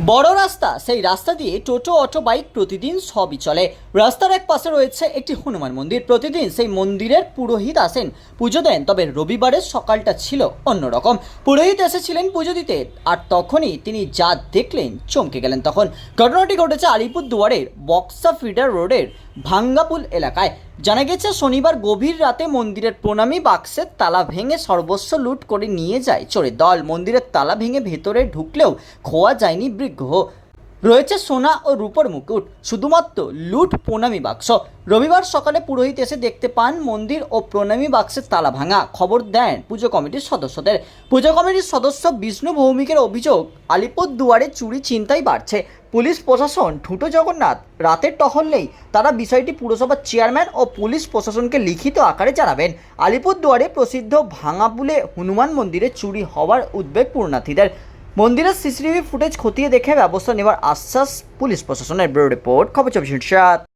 বড় রাস্তা, সেই রাস্তা দিয়ে টোটো, অটো, বাইক প্রতিদিন সবই চলে। রাস্তার এক পাশে রয়েছে একটি হনুমান মন্দির। প্রতিদিন সেই মন্দিরের পুরোহিত আসেন, পুজো দেন, তবে রবিবারের সকালটা ছিল অন্যরকম। পুরোহিত এসেছিলেন পুজো দিতে, আর তখনই তিনি যা দেখলেন চমকে গেলেন তখন। ঘটনাটি ঘটেছে আলিপুর দুয়ারের বক্সা ফিডার রোডের ভাঙ্গাপুল এলাকায়। জানা গেছে, শনিবার গভীর রাতে মন্দিরের প্রণামী বাক্সের তালা ভেঙে সর্বস্ব লুট করে নিয়ে যায় চোরের দল। মন্দিরের তালা ভেঙে ভেতরে ঢুকলেও খোয়া যায়নি বিগ্রহ রয়েছে সোনা ও রূপর মুকুট, শুধুমাত্র লুট প্রণামী বাক্স। রবিবার সকালে পুরোহিত এসে দেখতে পান মন্দির ও প্রণামী বাক্সের তালা ভাঙা। খবর দেন পুজো কমিটির সদস্যদের। পুজো কমিটির সদস্য বিষ্ণু ভৌমিকের অভিযোগ আলিপুর দুয়ারে চুরি চিন্তাই বাড়ছে। পুলিশ প্রশাসন, ঠুটো জগন্নাথ, রাতের টহল নেই। তারা বিষয়টি পুরসভার চেয়ারম্যান ও পুলিশ প্রশাসনকে লিখিত আকারে জানাবেন। আলিপুরদুয়ারে প্রসিদ্ধ ভাঙাপুলে হনুমান মন্দিরে চুরি হওয়ার উদ্বেগ পূর্ণার্থীদের। মন্দিরের সিসিটিভি ফুটেজ খতিয়ে দেখে ব্যবস্থা নেওয়ার আশ্বাস পুলিশ প্রশাসনের ব্যুরো রিপোর্ট। খবর চব্বিশ